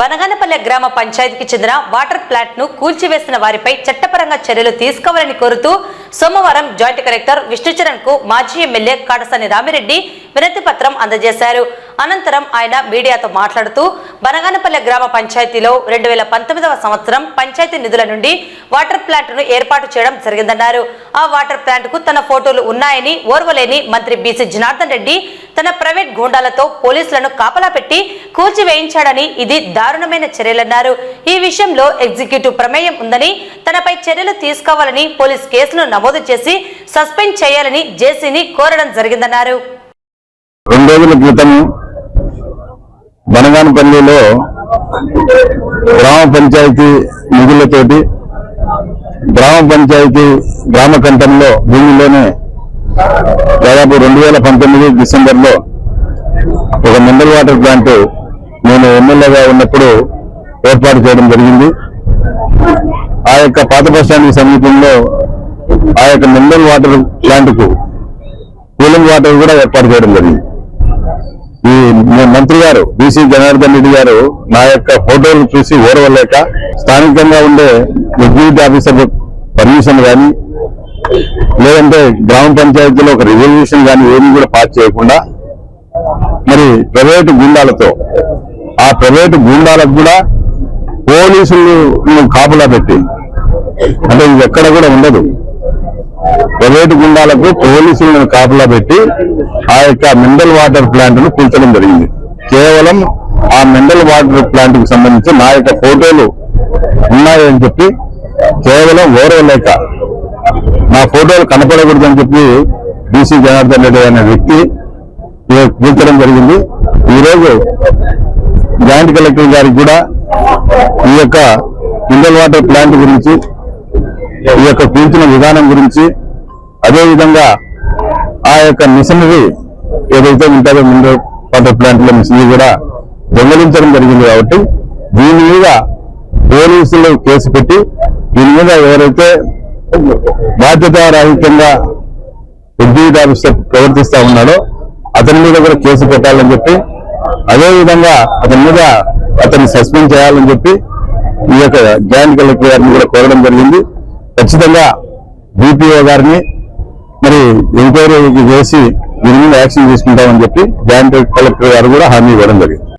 బనగానపల్లె గ్రామ పంచాయతీకి చెందిన వాటర్ ప్లాంట్ను కూల్చివేసిన వారిపై చట్టపరంగా చర్యలు తీసుకోవాలని కోరుతూ సోమవారం జాయింట్ కలెక్టర్ విష్ణుచరణ్కు మాజీ ఎమ్మెల్యే కాడసాని రామిరెడ్డి వినతి పత్రం అందజేశారు. అనంతరం ఆయన మీడియాతో మాట్లాడుతూ బనగానపల్లె గ్రామ పంచాయతీలో రెండు వేల పంతొమ్మిదవ సంవత్సరం పంచాయతీ నిధుల నుండి వాటర్ ప్లాంట్ను ఏర్పాటు చేయడం జరిగిందన్నారు. ఆ వాటర్ ప్లాంట్కు తన ఫోటోలు ఉన్నాయని ఓర్వలేని మంత్రి బీసీ జనార్దన్ రెడ్డి తన ప్రైవేట్ గూండాలతో పోలీసులను కాపలా పెట్టి కూల్చివేయించాడని ఇది దారుణమైన చర్యలన్నారు. ఈ విషయంలో ఎగ్జిక్యూటివ్ ప్రమేయం ఉందని తనపై చర్యలు తీసుకోవాలని పోలీస్ కేసును నమోదు చేసి సస్పెండ్ చేయాలని జేసీని కోరడం జరిగిందన్నారు. రెండు రోజుల క్రితం బనగానపల్లిలో గ్రామ పంచాయతీ నిధులతోటి గ్రామ పంచాయతీ గ్రామ కంఠంలో భూమిలోనే దాదాపు రెండు వేల పంతొమ్మిది డిసెంబర్లో ఒక మినరల్ వాటర్ ప్లాంట్ నేను ఎమ్మెల్యేగా ఉన్నప్పుడు ఏర్పాటు చేయడం జరిగింది. ఆ యొక్క పాత బస్టాండ్ సమీపంలో ఆ యొక్క మినరల్ వాటర్ ప్లాంట్కు కూలింగ్ వాటర్ కూడా ఏర్పాటు చేయడం జరిగింది. ఈ మంత్రి గారు బీసీ జనార్దన్ రెడ్డి గారు నా యొక్క ఫోటోలు చూసి ఓరవలేక స్థానికంగా ఉండే ఎగ్జిక్యూటివ్ ఆఫీసర్ పర్మిషన్ కానీ లేదంటే గ్రామ పంచాయతీలో ఒక రిజల్యూషన్ కానీ ఏమీ కూడా పాస్ చేయకుండా మరి ప్రైవేటు గుండాలతో ఆ ప్రైవేటు గుండాలకు కూడా పోలీసులు కాపులా పెట్టి అంటే ఇది ఎక్కడ కూడా ఉండదు. ప్రైవేటు గుండాలకు పోలీసులను కాపలా పెట్టి ఆ యొక్క మినరల్ వాటర్ ప్లాంట్ను కూల్చడం జరిగింది. కేవలం ఆ మినరల్ వాటర్ ప్లాంట్కు సంబంధించి నా యొక్క ఫోటోలు ఉన్నాయని చెప్పి కేవలం ఓరవలేక నా ఫోటోలు కనపడకూడదని చెప్పి బీసీ జనార్దన్ రెడ్డి అనే వ్యక్తి కూర్చడం జరిగింది. ఈరోజు జాయింట్ కలెక్టర్ గారికి కూడా ఈ యొక్క మినరల్ వాటర్ ప్లాంట్ గురించి ఈ యొక్క పీల్చిన విధానం గురించి అదేవిధంగా ఆ యొక్క మిషనరీ ఏదైతే ఉంటుందో మినరల్ వాటర్ ప్లాంట్ల మిషనరీ కూడా దొంగలించడం జరిగింది కాబట్టి దీని మీద పోలీసులు కేసు పెట్టి దీని మీద ఎవరైతే బాధ్యతారాహిత్యంగా ఎగ్జిక్యూటివ్ ఆఫీసర్ ప్రవర్తిస్తా ఉన్నాడో. అతని మీద కూడా కేసు పెట్టాలని చెప్పి అదే విధంగా అతని మీద అతన్ని సస్పెండ్ చేయాలని చెప్పి ఈ యొక్క జాయింట్ కలెక్టర్ గారిని కూడా కోరడం జరిగింది. ఖచ్చితంగా డిపిఓ గారిని మరి ఎంక్వైరీ చేసి దీని మీద యాక్షన్ తీసుకుంటామని చెప్పి జాయింట్ కలెక్టర్ గారు కూడా హామీ ఇవ్వడం జరిగింది.